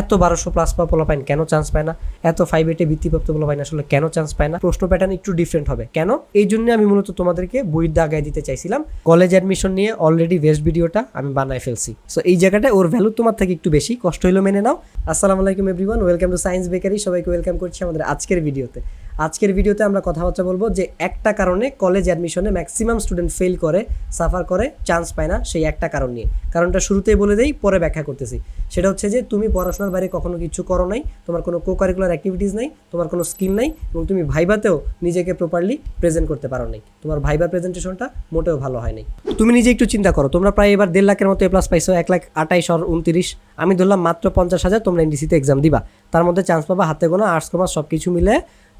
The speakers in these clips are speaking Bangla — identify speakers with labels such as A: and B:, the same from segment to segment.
A: এত বারোশো প্লাস পা পোলা পাইন কেন চান্স পায় না? এত ফাইভ এটে বৃত্তিপ্রাপ্ত পোলা পাইন আসলে কেন চান্স পায় না? প্রশ্ন প্যাটার্ন একটু ডিফারেন্ট হবে। কেন? এই জন্য আমি মূলত তোমাদেরকে বইয়ের দাগায় দিতে চাইছিলাম। কলেজ অ্যাডমিশন নিয়ে অলরেডি বেস্ট ভিডিওটা আমি বানায় ফেলছি। সো এই জায়গাটায় ওর ভ্যালু তোমার থেকে একটু বেশি। কষ্ট হলো মেনে নাও। আসসালামু আলাইকুম everyone welcome to science bakery সবাইকে ওয়েলকাম করছি আমাদের আজকের ভিডিওতে আজকের ভিডিওতে আমরা কথাবার্তা বলব যে একটা কারণে কলেজ অ্যাডমিশনে ম্যাক্সিমাম স্টুডেন্ট ফেল করে সাফার করে চান্স পায় না সেই একটা কারণ নিয়ে। কারণটা শুরুতেই বলে দেই, পরে ব্যাখ্যা করতেছি। সেটা হচ্ছে যে তুমি পড়াশোনার বাইরে কখনো কিছু করো নাই, তোমার কোনো কো কারিকুলার অ্যাক্টিভিটিস নাই, তোমার কোনো স্কিল নাই এবং তুমি ভাইবাতেও নিজেকে প্রপারলি প্রেজেন্ট করতে পারো নাই। তোমার ভাইবার প্রেজেন্টেশনটা মোটেও ভালো হয় নাই। তুমি নিজে একটু চিন্তা করো, তোমরা প্রায় এবার দেড় লাখের মতো এ প্লাস পাইছো, এক লাখ আটাইশ আর উনত্রিশ। আমি ধরলাম মাত্র পঞ্চাশ হাজার, তোমরা এনডিসিতে এক্সাম দিবা। তার মধ্যে চান্স পাবা হাতে গোনা আর্টস কমার্স সব কিছু মিলে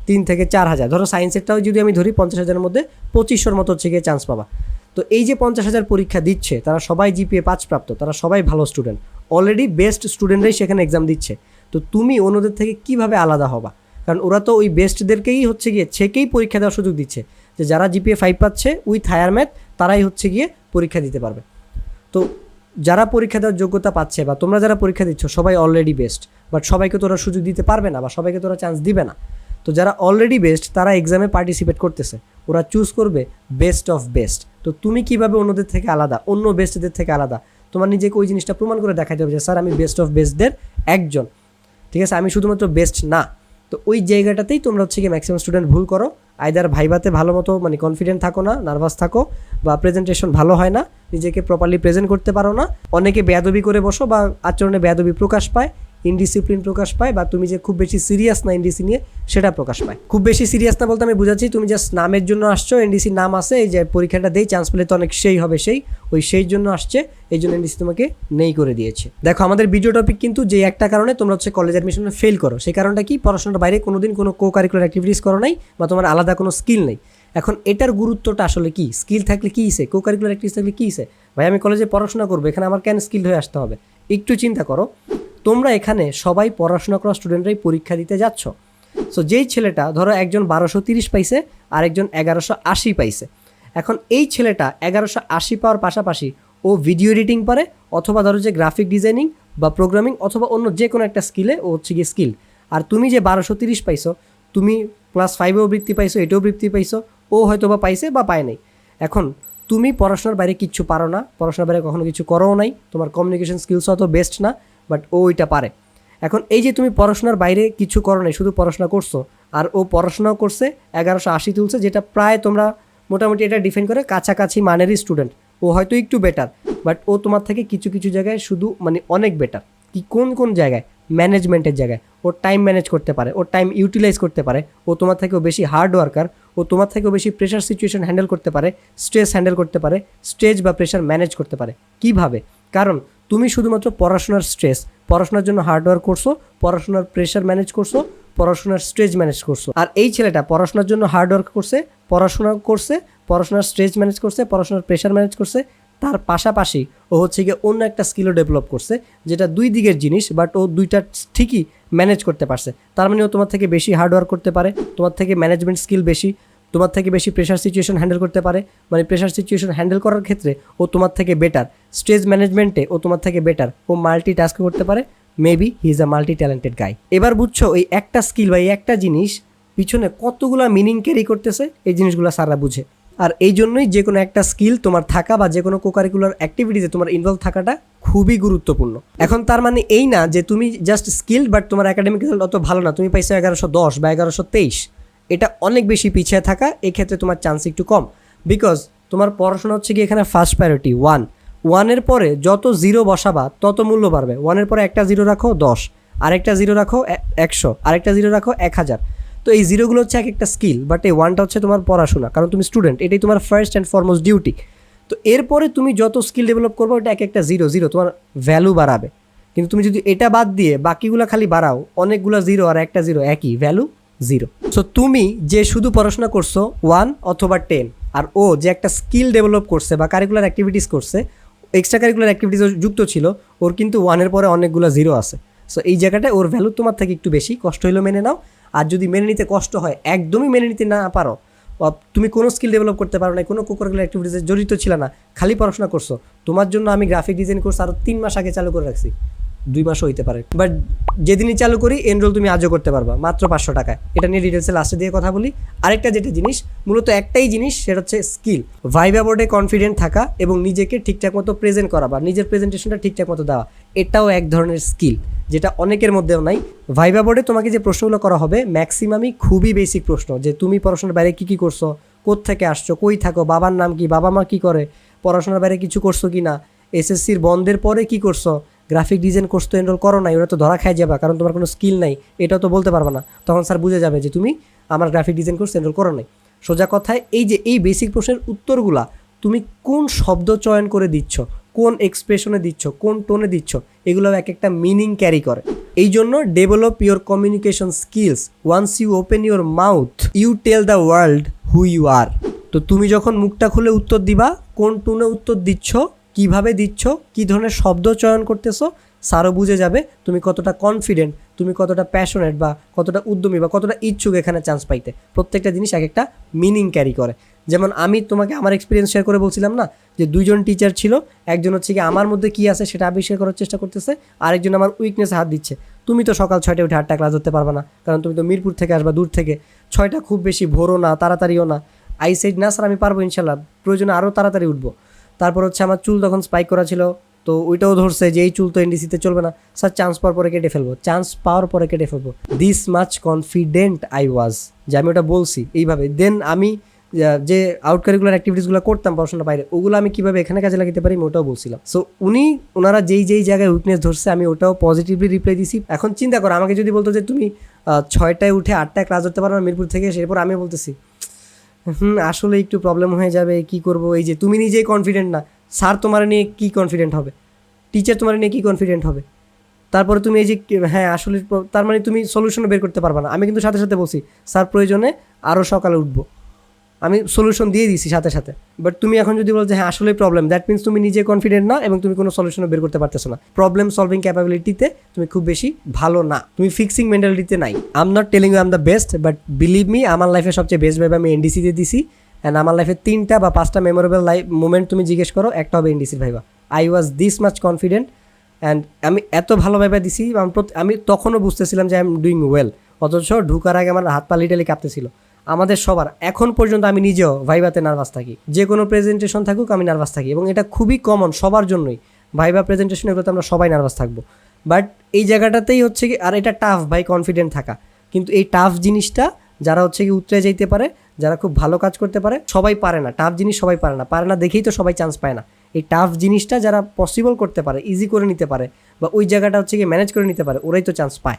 A: তিন থেকে চার হাজার। ধরো সায়েন্সেরটাও যদি আমি ধরি পঞ্চাশ হাজারের মধ্যে পঁচিশশোর মতো হচ্ছে গিয়ে চান্স পাবা। তো এই যে পঞ্চাশ হাজার পরীক্ষা দিচ্ছে, তারা সবাই জিপিএ পাঁচ প্রাপ্ত, তারা সবাই ভালো স্টুডেন্ট অলরেডি বেস্ট স্টুডেন্টরাই সেখানে এক্সাম দিচ্ছে। তো তুমি অন্যদের থেকে কীভাবে আলাদা হবা? কারণ ওরা তো ওই বেস্টদেরকেই হচ্ছে গিয়ে ছেকেই পরীক্ষা দেওয়ার সুযোগ দিচ্ছে যে যারা জিপিএ ফাইভ পাচ্ছে উইথ হায়ার ম্যাথ তারাই হচ্ছে গিয়ে পরীক্ষা দিতে পারবে। তো যারা পরীক্ষা দেওয়ার যোগ্যতা পাচ্ছে বা তোমরা যারা পরীক্ষা দিচ্ছ, সবাই অলরেডি বেস্ট বাট সবাইকে তোরা সুযোগ দিতে পারবে না বা সবাইকে তোরা চান্স দিবে না। তো যারা অলরেডি বেস্ট তারা এক্সামে পার্টিসিপেট করতেছে। ওরা চুজ করবে বেস্ট অফ বেস্ট তো তুমি কীভাবে অন্যদের থেকে আলাদা, অন্য বেস্টদের থেকে আলাদা? তোমার নিজেকে ওই জিনিসটা প্রমাণ করে দেখাতে হবে যে, স্যার, আমি বেস্ট অফ বেস্টদের একজন। ঠিক আছে? আমি শুধুমাত্র বেস্ট না। তো ওই জায়গাটাতেই তোমরা হচ্ছে কি ম্যাক্সিমাম স্টুডেন্ট ভুল করো। আইদার ভাইবাতে ভালো মতো মানে কনফিডেন্ট থাকো না নার্ভাস থাকো, বা প্রেজেন্টেশন ভালো হয় না, নিজেকে প্রপারলি প্রেজেন্ট করতে পারো না। অনেকে বেয়াদবি করে বসো, বা আচরণে বেয়াদবি প্রকাশ পায়। ইনডিসিপ্লিন প্রকাশ পায় বা তুমি যে খুব বেশি সিরিয়াস না এনডিসি নিয়ে, সেটা প্রকাশ পায়। খুব বেশি সিরিয়াস না বলতে আমি বুঝাচ্ছি, তুমি জাস্ট নামের জন্য আসছো এনডিসি নাম আছে, এই যে পরীক্ষাটা দেই চান্স পেলে তো অনেক সেই হবে সেই, ওই সেই জন্য আসছে, এই জন্য এনডিসি তোমাকে নেই করে দিয়েছে। দেখো, আমাদের ভিডিও টপিক কিন্তু যে একটা কারণে তোমরা হচ্ছে কলেজ অ্যাডমিশনে ফেল করো, সেই কারণটা কি? পড়াশোনার বাইরে কোনোদিন কোনো কো কারিকুলার অ্যাক্টিভিটিস করো নাই বা তোমার আলাদা কোনো স্কিল নেই। এখন এটার গুরুত্বটা আসলে কি? স্কিল থাকলে কী হিসে কো কারিকুলার অ্যাক্টিভিটিস থাকলে কী হিসে ভাই, আমি কলেজে পড়াশোনা করব, এখানে আমার কেন স্কিল হয়ে আসতে হবে? একটু চিন্তা করো তোমরা এখানে সবাই পড়াশোনা করা স্টুডেন্টরাই পরীক্ষা দিতে যাচ্ছ। সো যেই ছেলেটা, ধরো একজন বারোশো তিরিশ পাইছে আর একজন এগারোশো আশি পাইছে। এখন এই ছেলেটা এগারোশো আশি পাওয়ার পাশাপাশি ও ভিডিও এডিটিং পারে, অথবা ধরো যে গ্রাফিক ডিজাইনিং বা প্রোগ্রামিং অথবা অন্য যে কোনো একটা স্কিলে ও হচ্ছে গিয়ে স্কিল আর তুমি যে বারোশো তিরিশ পাইছো, তুমি ক্লাস ফাইভেও বৃত্তি পাইছো এটাও বৃত্তি পাইছো, ও হয়তো বা পাইছে বা পায় নাই। এখন তুমি পড়াশোনার বাইরে কিচ্ছু পারো না, পড়াশোনার বাইরে কখনো কিছু করো নাই, তোমার কমিউনিকেশন স্কিলস অত বেস্ট না। বাট ও ওইটা পারে। এখন এই যে তুমি পড়াশোনার বাইরে কিছু করো নাই, শুধু পড়াশোনা করছ, আর ও পড়াশোনাও করছে, এগারোশো আশি তুলছে, যেটা প্রায় তোমরা মোটামুটি এটা ডিফেন্ড করে কাছাকাছি মানেরই স্টুডেন্ট ও হয়তো একটু বেটার বাট ও তোমার থেকে কিছু কিছু জায়গায় শুধু মানে অনেক বেটার কি কোন কোন জায়গায়? ম্যানেজমেন্টের জায়গায়। ও টাইম ম্যানেজ করতে পারে, ও টাইম ইউটিলাইজ করতে পারে। ও তোমার থেকেও বেশি হার্ড ওয়ার্কার ও তোমার থেকেও বেশি প্রেশার সিচুয়েশন হ্যান্ডেল করতে পারে স্ট্রেস হ্যান্ডেল করতে পারে স্ট্রেস বা প্রেশার ম্যানেজ করতে পারে। কীভাবে? কারণ তুমি শুধুমাত্র পড়াশোনার স্ট্রেস পড়াশোনার জন্য হার্ডওয়ার্ক করছ, পড়াশোনার প্রেশার ম্যানেজ করছ, পড়াশোনার স্ট্রেস ম্যানেজ করছ। আর এই ছেলেটা পড়াশোনার জন্য হার্ডওয়ার্ক করছে, পড়াশোনা করছে, পড়াশোনার স্ট্রেস ম্যানেজ করছে, পড়াশোনার প্রেশার ম্যানেজ করছে তার পাশাপাশি ও হচ্ছে গিয়ে অন্য একটা স্কিলও ডেভেলপ করছে, যেটা দুই দিকের জিনিস বাট ও দুইটা ঠিকই ম্যানেজ করতে পারছে। তার মানে ও তোমার থেকে বেশি হার্ডওয়ার্ক করতে পারে, তোমার থেকে ম্যানেজমেন্ট স্কিল বেশি, তোমার থেকে বেশি প্রেশার সিচুয়েশন হ্যান্ডেল করতে পারে। মানে প্রেশার সিচুয়েশন হ্যান্ডেল করার ক্ষেত্রে ও তোমার থেকে বেটার স্টেজ ম্যানেজমেন্টে ও তোমার থেকে বেটার ও মাল্টি টাস্ক করতে পারে maybe he is a multi talented guy এবার বুঝছ, এই একটা স্কিল বা এই একটা জিনিস পিছনে কতগুলা মিনিং ক্যারি করতেছে, এই জিনিসগুলো সারা বুঝে। আর এই জন্যই যে কোনো একটা স্কিল তোমার থাকা বা যে কোনো কোকারিকুলার অ্যাক্টিভিটিতে তোমার ইনভলভ থাকাটা খুবই গুরুত্বপূর্ণ। এখন তার মানে এই না যে তুমি জাস্ট স্কিল বাট তোমার একাডেমিক রেজাল্ট অত ভালো না। তুমি পাইছো এগারোশো দশ বা এগারোশো তেইশ। এটা অনেক বেশি পিছিয়ে থাকা, এক্ষেত্রে তোমার চান্স একটু কম। বিকজ তোমার পড়াশোনা হচ্ছে কি এখানে ফার্স্ট প্রায়োরিটি ওয়ান ওয়ানের পরে যত জিরো বসাবা, তত মূল্য বাড়বে। ওয়ানের পরে একটা জিরো রাখো দশ। আরেকটা জিরো রাখো একশো। আরেকটা জিরো রাখো এক হাজার। তো এই জিরোগুলো হচ্ছে এক একটা স্কিল বাট এই ওয়ানটা হচ্ছে তোমার পড়াশোনা, কারণ তুমি স্টুডেন্ট এটাই তোমার ফার্স্ট অ্যান্ড ফরমোস্ট ডিউটি তো এরপরে তুমি যত স্কিল ডেভেলপ করবে, ওটা এক একটা জিরো জিরো তোমার ভ্যালু বাড়াবে। কিন্তু তুমি যদি এটা বাদ দিয়ে বাকিগুলো খালি বাড়াও, অনেকগুলো জিরো আর একটা জিরো একই ভ্যালু জিরো সো তুমি যে শুধু পড়াশোনা করছ ওয়ান অথবা টেন আর ও যে একটা স্কিল ডেভেলপ করছে বা কারিকুলার অ্যাক্টিভিটিস করছে এক্সট্রা কারিকুলার অ্যাক্টিভিটিস যুক্ত ছিল, ওর কিন্তু ওয়ানের পরে অনেকগুলো জিরো আছে। সো এই জায়গাটায় ওর ভ্যালু তোমার থেকে একটু বেশি, কষ্ট হইলেও মেনে নাও। আর যদি মেনে নিতে কষ্ট হয়, একদমই মেনে নিতে না পারো তুমি কোনো স্কিল ডেভেলপ করতে পারো না, কোনো কোকারিকুলার অ্যাক্টিভিটিসে জড়িত ছিল না, খালি পড়াশোনা করছ। তোমার জন্য আমি গ্রাফিক ডিজাইন কোর্স আরও তিন মাস আগে চালু করে রাখছি। দুই মাসও হইতে পারে। বাট যেদিনই চালু করি এনরোল তুমি আজও করতে পারবা, মাত্র পাঁচশো টাকায়। এটা নিয়ে ডিটেলসে লাস্টে দিয়ে কথা বলি। আরেকটা যেটা জিনিস, মূলত একটাই জিনিস, সেটা হচ্ছে স্কিল ভাইবা বোর্ডে কনফিডেন্ট থাকা এবং নিজেকে ঠিকঠাক মতো প্রেজেন্ট করা বা নিজের প্রেজেন্টেশনটা ঠিকঠাক মতো দেওয়া, এটাও এক ধরনের স্কিল যেটা অনেকের মধ্যেও নাই। ভাইবা বোর্ডে তোমাকে যে প্রশ্নগুলো করা হবে ম্যাক্সিমামই খুবই বেসিক প্রশ্ন, যে তুমি পড়াশোনার বাইরে কী কী করছ থেকে আসছো, কই থাকো, বাবার নাম কি, বাবা মা কী করে, পড়াশোনার বাইরে কিছু করছ কি না এসএসসির বন্ধের পরে কি করছ গ্রাফিক ডিজাইন কোর্স তো এনরোল করো নাই, ওরা তো ধরা খাই যাবে, কারণ তোমার কোনো স্কিল নাই, এটাও তো বলতে পারবে না। তখন স্যার বুঝে যাবে যে তুমি আমার গ্রাফিক ডিজাইন কোর্স এনরোল করো নাই। সোজা কথায়, এই যে এই বেসিক প্রশ্নের উত্তরগুলা, তুমি কোন শব্দ চয়ন করে দিচ্ছ, কোন এক্সপ্রেশনে দিচ্ছ, কোন টোনে দিচ্ছ, এগুলো এক একটা মিনিং ক্যারি করে। এই জন্য develop your communication skills once you open your mouth you tell the world who you are তো তুমি যখন মুখটা খুলে উত্তর দিবা, কোন টোনে উত্তর দিচ্ছ কীভাবে দিচ্ছ, কি ধরনের শব্দ চয়ন করতেছো, স্যারও বুঝে যাবে তুমি কতটা কনফিডেন্ট তুমি কতটা প্যাশনেট বা কতটা উদ্যমী বা কতটা ইচ্ছুক এখানে চান্স পাইতে। প্রত্যেকটা জিনিস এক একটা মিনিং ক্যারি করে। যেমন আমি তোমাকে আমার এক্সপিরিয়েন্স শেয়ার করে বলছিলাম না, যে দুইজন টিচার ছিল, একজন হচ্ছে কি আমার মধ্যে কি আছে সেটা আবিষ্কার করার চেষ্টা করতেছে, আরেকজন আমার উইকনেস হাত দিচ্ছে। তুমি তো সকাল ছয়টায় উঠে আটটা ক্লাস ধরতে পারবে না, কারণ তুমি তো মিরপুর থেকে আসবা দূর থেকে। ছয়টা খুব বেশি ভোরও না, তাড়াতাড়িও না। আই সাইড না স্যার, আমি পারব ইনশাল্লাহ, প্রয়োজনে আরও তাড়াতাড়ি উঠবো। তারপর হচ্ছে আমার চুল তখন স্পাইক করা ছিল, তো ওইটাও ধরছে যে এই চুল তো এনডিসিতে চলবে না। স্যার চান্স পাওয়ার পরে কেটে ফেলব। চান্স পাওয়ার পরে কেটে ফেলব। This much confident I was যে আমি ওটা বলছি এইভাবে। দেন আমি যে আউটকারিকুলার অ্যাক্টিভিটিসগুলো করতাম পড়াশোনার বাইরে, ওগুলো আমি কীভাবে এখানে কাজে লাগাতে পারি আমি ওটাও বলছিলাম। সো উনি ওনারা যেই যেই জায়গায় উইকনেস ধরছে, আমি ওটাও পজিটিভলি রিপ্লাই দিছি। এখন চিন্তা করো, আমাকে যদি বলতো যে তুমি ছয়টায় উঠে আটটায় ক্লাস ধরতে পারো মিরপুর থেকে এরপর আমি বলতেছি হুম, আসলে একটু প্রবলেম হয়ে যাবে, কি করব? এই যে তুমি নিজেই কনফিডেন্ট না। স্যার তোমার নিয়ে কি কনফিডেন্ট হবে? টিচার তোমার নিয়ে কি কনফিডেন্ট হবে? তারপরে তুমি এই যে হ্যাঁ আসলে তার মানে তুমি সলিউশনও বের করতে পারবা না। আমি কিন্তু সাথে সাথে বলছি, স্যার প্রয়োজনে আরও সকালে উঠবো। আমি সলিউশন দিয়ে দিছি সাথে সাথে। বাট তুমি এখন যদি বলো যে হ্যাঁ আসলে প্রবলেম দ্যাট মিনস তুমি নিজে কনফিডেন্ট না এবং তুমি কোনো সলিউশনও বের করতে পারতেছো না। প্রবলেম সলভিং ক্যাপাবিলিটিতে তুমি খুব বেশি ভালো না। তুমি ফিক্সিং মেন্টালিটিতে নাই। I'm not telling you I'm the best but believe me আমার লাইফে সবচেয়ে বেস্ট ভাবে আমি এনডিসিতে দিছি। অ্যান্ড আমার লাইফে তিনটা বা পাঁচটা মেমোরেবল লাইফ মোমেন্ট তুমি জিজ্ঞেস করো, একটা হবে এনডিসির viva I was this much confident and আমি এত ভালোভাবে দিছি, আমি তখনও বুঝতেছিলাম যে আই এম ডুইং ওয়েল অথচ ঢুকার আগে আমার হাত পা লিটালি কাঁপতেছিল। আমাদের সবার। এখন পর্যন্ত আমি নিজেও ভাইভাতে নার্ভাস থাকি। যে কোনো প্রেজেন্টেশন থাকুক, আমি নার্ভাস থাকি। এবং এটা খুবই কমন সবার জন্যই। ভাইভা প্রেজেন্টেশন এগুলোতে আমরা সবাই নার্ভাস থাকব। বাট এই জায়গাটাতেই হচ্ছে কি, আর এটা টাফ ভাই কনফিডেন্ট থাকা। কিন্তু এই টাফ জিনিসটা যারা হচ্ছে কি উতরে যাইতে পারে, যারা খুব ভালো কাজ করতে পারে, সবাই পারে না। টাফ জিনিস সবাই পারে না। পারে না দেখেই তো সবাই চান্স পায় না। এই টাফ জিনিসটা যারা পসিবল করতে পারে ইজি করে নিতে পারে, বা ওই জায়গাটা হচ্ছে কি ম্যানেজ করে নিতে পারে, ওরাই তো চান্স পায়।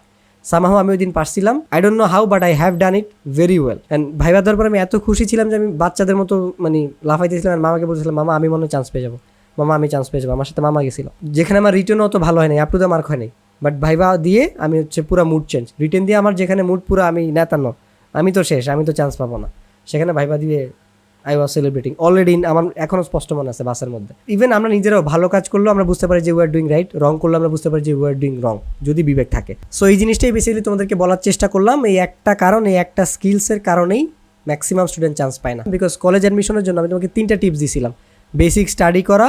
A: সামাহাও আমি ওই দিন পারছিলাম। I don't know how but I have done it very well and viva দেওয়ার পর আমি এত খুশি ছিলাম যে আমি বাচ্চাদের মতো মানে লাফাইতেছিলাম আর মামাকে বলছিলাম মামা, আমি মনে চান্স পেয়ে যাব। মামা, আমি চান্স পেয়ে যাব। আমার সাথে মামা গেছিল। যেখানে আমার রিটার্ন অত ভালো হয় নাই আপ টু দ্য মার্ক হয় নাই। বাট ভাইবা দিয়ে আমি হচ্ছে পুরো মুড চেঞ্জ রিটার্ন দিয়ে আমার যেখানে মুড পুরো আমি নেতানো। আমি তো শেষ, আমি তো চান্স পাবো না। সেখানে ভাইবা দিয়ে আই ওয়াজ সেলিব্রেটিং অলরেডি আমার এখনও স্পষ্ট মনে আছে বাসের মধ্যে। ইভেন আমরা নিজেরাও ভালো কাজ করলেও আমরা বুঝতে পারি যে we are doing right wrong করলে আমরা বুঝতে পারি যে উই আর ডুইং রং যদি বিবেক থাকে। সো এই জিনিসটাই বেসিক্যালি তোমাদেরকে বলার চেষ্টা করলাম, এই একটা কারণ, এই একটা স্কিলসের কারণেই ম্যাক্সিমাম স্টুডেন্ট চান্স পায় না। বিকজ কলেজ অ্যাডমিশনের জন্য আমি তোমাকে তিনটা টিপস দিয়েছিলাম বেসিক স্টাডি করা,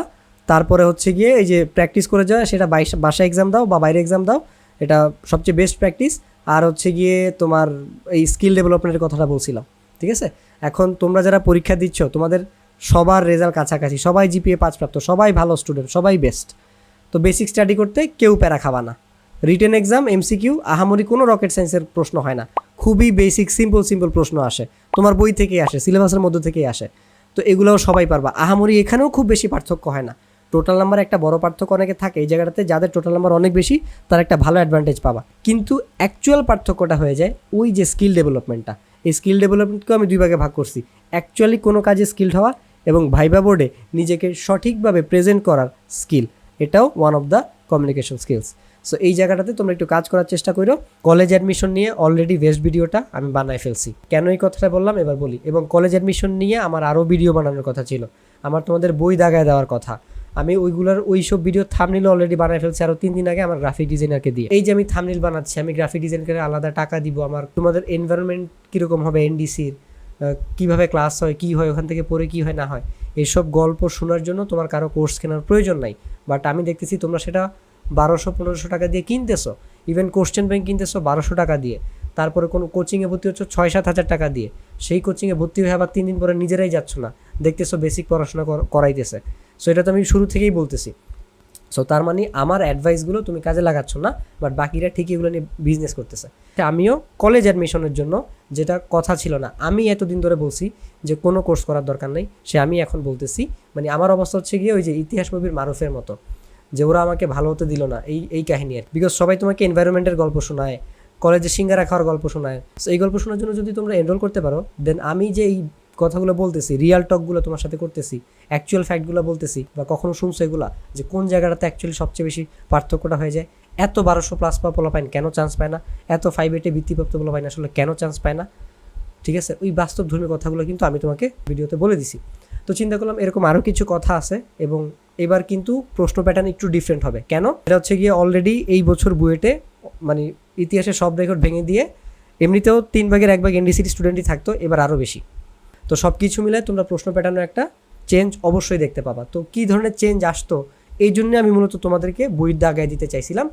A: তারপরে হচ্ছে গিয়ে এই যে প্র্যাকটিস করে যাওয়া, সেটা বাসায় এক্সাম দাও বা বাইরে এক্সাম দাও, এটা সবচেয়ে বেস্ট প্র্যাকটিস আর হচ্ছে গিয়ে তোমার এই স্কিল ডেভেলপমেন্টের কথাটা বলছিলাম, ঠিক আছে? এখন তোমরা যারা পরীক্ষা দিচ্ছ, তোমাদের সবার রেজাল্ট কাছাকাছি, সবাই জিপিএ পাঁচ প্রাপ্ত সবাই ভালো স্টুডেন্ট সবাই বেস্ট তো বেসিক স্টাডি করতে কেউ প্যারা খাবা না। রিটেন এক্সাম এমসিকিউ আহামরি কোনো রকেট সায়েন্সের প্রশ্ন হয় না। খুবই বেসিক সিম্পল সিম্পল প্রশ্ন আসে। তোমার বই থেকেই আসে সিলেবাসের মধ্যে থেকেই আসে। তো এগুলোও সবাই পারবা। আহামরি এখানেও খুব বেশি পার্থক্য হয় না। টোটাল নাম্বার একটা বড় পার্থক্য অনেকে থাকে, এই জায়গাটাতে যাদের টোটাল নাম্বার অনেক বেশি, তার একটা ভালো অ্যাডভান্টেজ পাবা। কিন্তু অ্যাকচুয়াল পার্থক্যটা হয়ে যায় ওই যে স্কিল ডেভেলপমেন্টটা এই স্কিল ডেভেলপমেন্টকেও আমি দুই ভাগে ভাগ করছি। অ্যাকচুয়ালি কোনো কাজে স্কিল্ড হওয়া এবং ভাইবা বোর্ডে নিজেকে সঠিকভাবে প্রেজেন্ট করার স্কিল এটাও one of the communication skills so এই জায়গাটাতে তোমরা একটু কাজ করার চেষ্টা করো। কলেজ অ্যাডমিশন নিয়ে অলরেডি বেস্ট ভিডিওটা আমি বানায় ফেলছি। কেন এই কথাটা বললাম? এবার বলি। এবং কলেজ অ্যাডমিশন নিয়ে আমার আরও ভিডিও বানানোর কথা ছিল। আমার তোমাদের বই দাগায় দেওয়ার কথা। আমি ওইগুলোর ওই সব ভিডিও থামনিল অলরেডি বানাই ফেলছি আরও তিন দিন আগে আমার গ্রাফিক ডিজাইনারকে দিয়ে। এই যে আমি থামনিল বানাচ্ছি, আমি গ্রাফিক ডিজাইনকে আলাদা টাকা দিব আমার। তোমাদের এনভায়রনমেন্ট কীরকম হবে এনডিসির কীভাবে ক্লাস হয়, কি হয়, ওখান থেকে পড়ে কি হয়, না হয়? এইসব গল্প শোনার জন্য তোমার কারও কোর্স কেনার প্রয়োজন নাই। বাট আমি দেখতেছি তোমরা সেটা বারোশো, পনেরোশো টাকা দিয়ে কিনতেছো। ইভেন কোশ্চেন ব্যাংক কিনতেছো বারোশো টাকা দিয়ে। তারপরে কোনো কোচিংয়ে ভর্তি হচ্ছে ছয়, সাত হাজার টাকা দিয়ে। সেই কোচিংয়ে ভর্তি হয়ে আবার তিন দিন পরে নিজেরাই যাচ্ছ না। দেখতেছো বেসিক পড়াশোনা কর- করাইতেছে। সো এটা তো আমি শুরু থেকেই বলতেছি। সো তার মানে আমার অ্যাডভাইসগুলো তুমি কাজে লাগাচ্ছ না বাট বাকিরা ঠিকই এগুলো নিয়ে বিজনেস করতেছে। আমিও কলেজ অ্যাডমিশনের জন্য যেটা কথা ছিল না, আমি এতদিন ধরে বলছি যে কোনো কোর্স করার দরকার নেই, সে আমি এখন বলতেছি। মানে আমার অবস্থা হচ্ছে গিয়ে ওই যে ইতিহাস মুভির মারুফের মতো, যে ওরা আমাকে ভালো হতে দিল না, এই এই কাহিনী আর বিকজ সবাই তোমাকে এনভায়রনমেন্টের গল্প শোনায় কলেজে সিঙ্গারা খাওয়ার গল্প শোনায়। So, এই গল্প শোনার জন্য যদি তোমরা এনরোল করতে পারো দেন আমি যে এই কথাগুলো বলতেছি রিয়াল টকগুলো তোমার সাথে করতেছি অ্যাকচুয়াল ফ্যাক্টগুলো বলতেছি বা কখনো শুনছো এগুলা যে কোন জায়গাটাতে অ্যাকচুয়ালি সবচেয়ে বেশি পার্থক্যটা হয়ে যায়? এত বারোশো প্লাস পা পোলা পাইন কেন চান্স পায় না? এত ফাইভ এটে বৃত্তিপ্রাপ্ত পোলা পাইন আসলে কেন চান্স পায় না? ঠিক আছে? ওই বাস্তব ধর্মী কথাগুলো কিন্তু আমি তোমাকে ভিডিওতে বলে দিছি। তো চিন্তা করলাম এরকম আরও কিছু কথা আছে এবং এবার কিন্তু প্রশ্ন প্যাটার্ন একটু ডিফারেন্ট হবে। কেন? এটা হচ্ছে গিয়ে অলরেডি এই বছর বুয়েটে মানে ইতিহাসের সব রেকর্ড ভেঙে দিয়ে, এমনিতেও তিন ভাগের এক ভাগ এনডিসিটি স্টুডেন্টই থাকতো, এবার আরও বেশি। তো সব কিছু মিলে তোমরা প্রশ্ন প্যাটার্নের একটা চেঞ্জ অবশ্যই দেখতে পাবা। তো কী ধরনের চেঞ্জ আসতো? এই জন্য আমি মূলত তোমাদেরকে বইয়ের দাগায় দিতে চাইছিলাম।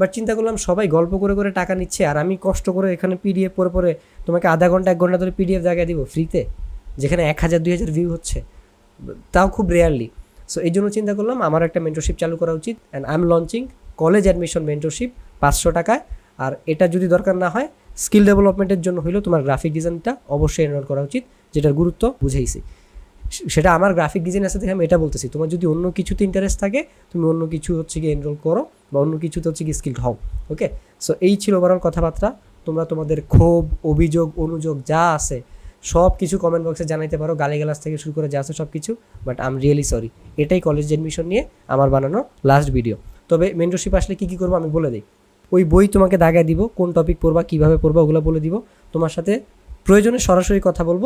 A: বাট চিন্তা করলাম সবাই গল্প করে করে টাকা নিচ্ছে আর আমি কষ্ট করে এখানে পিডিএফ পরে পরে তোমাকে আধা ঘণ্টা, এক ঘণ্টা ধরে পিডিএফ দাগায় দিব ফ্রিতে যেখানে এক হাজার, দুই হাজার ভিউ হচ্ছে। তাও খুব রেয়ারলি সো এই জন্য চিন্তা করলাম আমার একটা মেন্টরশিপ চালু করা উচিত and I am launching college admission mentorship পাঁচশো টাকায়। আর এটা যদি দরকার না হয় স্কিল ডেভেলপমেন্টের জন্য হলেও তোমার গ্রাফিক ডিজাইনটা অবশ্যই এনরোল করা উচিত। যেটার গুরুত্ব বুঝেইছি। সেটা আমার গ্রাফিক ডিজাইন আছে দেখে আমি এটা বলতেছি, তোমার যদি অন্য কিছুতে ইন্টারেস্ট থাকে, তুমি অন্য কিছু হচ্ছে গিয়ে এনরোল করো বা অন্য কিছুতে হচ্ছে গিয়ে স্কিল হও ওকে সো এই ছিল ওভারঅল কথাবার্তা। তোমরা তোমাদের ক্ষোভ, অভিযোগ, অনুযোগ যা আছে, সব কিছু কমেন্ট বক্সে জানাইতে পারো। গালিগালাজ থেকে শুরু করে যা আছে সব কিছু but I am really sorry এটাই কলেজ অ্যাডমিশন নিয়ে আমার বানানো লাস্ট ভিডিও তবে মেন্টরশিপ আসলে কী কী করব আমি বলে দিই। ওই বই তোমাকে দাগায় দিব, কোন টপিক পড়বা, কীভাবে পড়বা, ওগুলো বলে দিব। তোমার সাথে প্রয়োজনে সরাসরি কথা বলব।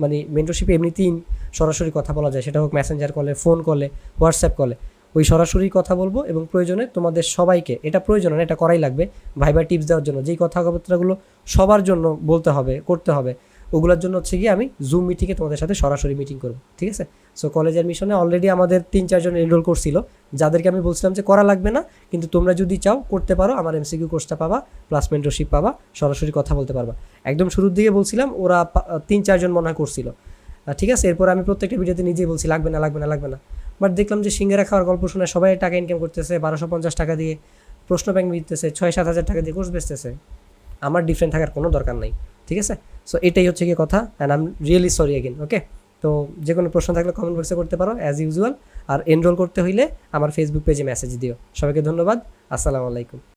A: মানে মেন্টরশিপে এমনিতেই সরাসরি কথা বলা যায়। সেটা হোক মেসেঞ্জার কলে ফোন কলে হোয়াটসঅ্যাপ কলে ওই সরাসরি কথা বলব এবং প্রয়োজনে তোমাদের সবাইকে, এটা প্রয়োজন না, এটা করাই লাগবে। ভাইবার টিপস দেওয়ার জন্য। যেই কথাবার্তাগুলো সবার জন্য বলতে হবে, করতে হবে। ওগুলোর জন্য হচ্ছে গিয়ে আমি জুম মিটিংয়ে তোমাদের সাথে সরাসরি মিটিং করব, ঠিক আছে? সো কলেজ অ্যাডমিশনে অলরেডি আমাদের তিন চারজন এনরোল করছিল। যাদেরকে আমি বলছিলাম যে করা লাগবে না, কিন্তু তোমরা যদি চাও করতে পারো, আমার এমসিকিউ কোর্সটা পাবা প্লাস মেন্টরশিপ পাবা, সরাসরি কথা বলতে পারবা। একদম শুরুর দিকে বলছিলাম, ওরা তিন চারজন মনে হয় করছিল। ঠিক আছে? এরপর আমি প্রত্যেকটা ভিডিওতে নিজেই বলছি, লাগবে না লাগবে না লাগবে না। বাট দেখলাম যে সিঙ্গারা খাওয়ার গল্প শুনে সবাই টাকা ইনকাম করতেছে, বারোশো পঞ্চাশ টাকা দিয়ে, প্রশ্ন ব্যাংক দিতেছে ছয়, সাত হাজার টাকা দিয়ে কোর্স বেচতেছে। আমার ডিফারেন্ট থাকার কোনো দরকার নাই, ঠিক আছে? সো এটাই হচ্ছে গিয়ে কথা and I'm really sorry again okay তো যে কোনো প্রশ্ন থাকলে কমেন্ট বক্সে করতে পারো অ্যাজ ইউজুয়াল আর এনরোল করতে হইলে আমার ফেসবুক পেজে মেসেজ দিও। সবাইকে ধন্যবাদ, আসসালামু আলাইকুম।